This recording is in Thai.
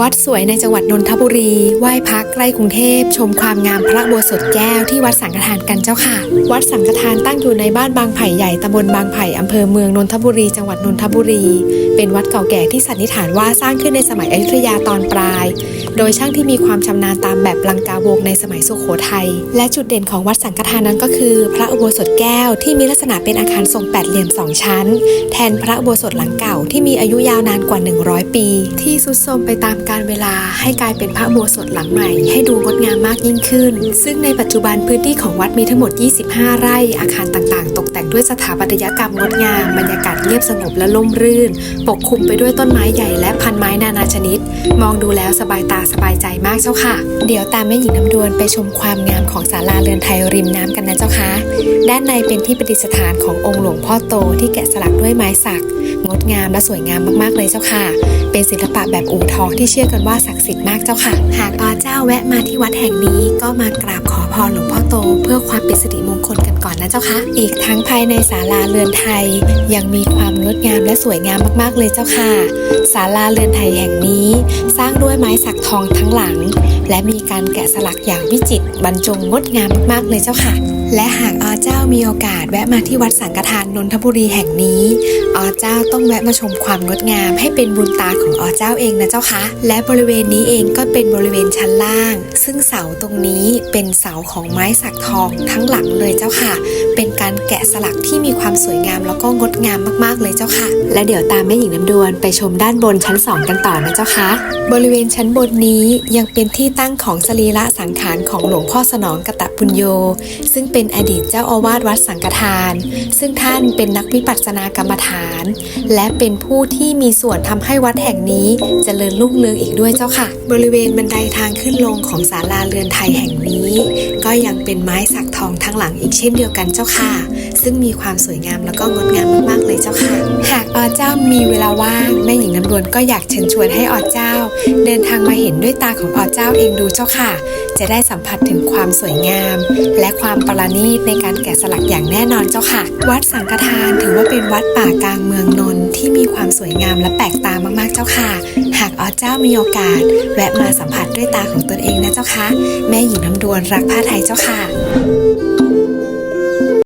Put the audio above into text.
วัดสวยในจังหวัดนนทบุรี ไหว้พักใกล้กรุงเทพ ชมความงามพระบัวสดแก้วที่วัดสังฆทานกันเจ้าค่ะ วัดสังฆทานตั้งอยู่ในบ้านบางไผ่ใหญ่ตำบลบางไผ่อำเภอเมืองนนทบุรี จังหวัดนนทบุรี เป็นวัดเก่าแก่ที่สันนิษฐานว่าสร้างขึ้นในสมัยอยุธยาตอนปลาย โดยช่างที่มีความชำนาญตามแบบลังกาวงในสมัยสุโขทัย และจุดเด่นของวัดสังฆทานนั้นก็คือ พระอุโบสถแก้วที่มีลักษณะเป็นอาคารทรงแปดเหลี่ยมสองชั้น แทนพระอุโบสถหลังเก่าที่มีอายุยาวนานกว่า 100 ปี ที่สุดโทรมไปตามกาลเวลา ให้กลายเป็นพระอุโบสถหลังใหม่ ให้ดูงดงามมากยิ่งขึ้น ซึ่งในปัจจุบันพื้นที่ของวัดมีทั้งหมด 25 ไร่อาคารต่างๆตกแต่ง ด้วยสถาปัตยกรรมงดงาม บรรยากาศเงียบสงบและร่มรื่น ปกคลุมไปด้วยต้นไม้ใหญ่และพันไม้นานาชนิด มองดูแล้วสบายตาสบายใจมากเจ้าค่ะ เดี๋ยวตามแม่หญิงน้ำดวนไปชมความงามของศาลาเรือนไทยริมน้ำกันนะเจ้าค่ะด้านในเป็นที่ประดิษฐานขององค์หลวงพ่อโตที่แกะสลักด้วยไม้สัก งดงามและสวยงามมากๆเลยเจ้าค่ะ เป็นศิลปะแบบอู่ทองที่เชื่อกันว่าศักดิ์สิทธิ์มากเจ้าค่ะ หากอาเจ้าแวะมาที่วัดแห่งนี้ก็มากราบขอพรหลวงพ่อโต เพื่อความเป็นสิริมงคลกันก่อนนะเจ้าค่ะ อีกทั้งภายในศาลาเรือนไทย ยังมีความงดงามและสวยงามมากๆเลยเจ้าค่ะ ศาลาเรือนไทยแห่งนี้ สร้างด้วยไม้สักทองทั้งหลัง และมีการแกะสลักอย่างวิจิตรบรรจงงดงามมากๆเลยเจ้าค่ะ และหากอาเจ้ามีโอกาสแวะมาที่วัดสังฆทานนนทบุรีแห่งนี้อาเจ้าต้องแวะมาชมความงดงามให้เป็นบุญตาของอาเจ้าเองนะเจ้าคะ และบริเวณนี้เองก็เป็นบริเวณชั้นล่าง ซึ่งเสาตรงนี้เป็นเสาของไม้สักทองทั้งหลังเลยเจ้าค่ะ เป็นการแกะสลักที่มีความสวยงามแล้วก็งดงามมากๆเลยเจ้าค่ะ และเดี๋ยวตามแม่หญิงน้ำดวนไปชมด้านบนชั้น2กันต่อนะเจ้าค่ะบริเวณชั้นบนนี้ยังเป็นที่ตั้งของสรีระสังขารของหลวงพ่อสนองกตปุญโย ซึ่งเป็นอดีตเจ้าอาวาสวัดสังฆทาน ซึ่งท่านเป็นนักวิปัสสนากรรมฐาน และเป็นผู้ที่มีส่วนทำให้วัดแห่งห่งนี้เจริญรุ่งเรืองอีกด้วยเจ้าค่ะ บริเวณบันไดทางขึ้นลงของศาลาเรือนไทยแห่งนี้ ก็ยังเป็นไม้สักทองทั้งหลังอีกเช่นเดียวกันเจ้าค่ะ ซึ่งมีความสวยงามแล้วก็งดงามมากๆเลยเจ้าค่ะ หากอเจ้ามีเวลาว่างแม่หญิงน้ำดวนก็อยากเชิญชวนให้อเจ้า เดินทางมาเห็นด้วยตาของอเจ้าเองดูเจ้าค่ะ จะได้สัมผัสถึงความสวยงาม และความประณีตในการแกะสลักอย่างแน่นอนเจ้าค่ะ วัดสังฆทานถือว่าเป็นวัดป่ากลางเมืองนน ที่มีความสวยงามและแปลกตามากๆเจ้าค่ะ หากอเจ้ามีโอกาส แวะมาสัมผัสด้วยตาของตนเองนะเจ้าค่ะ แม่หญิงน้ำดวนรักผ้าไทยเจ้าค่ะ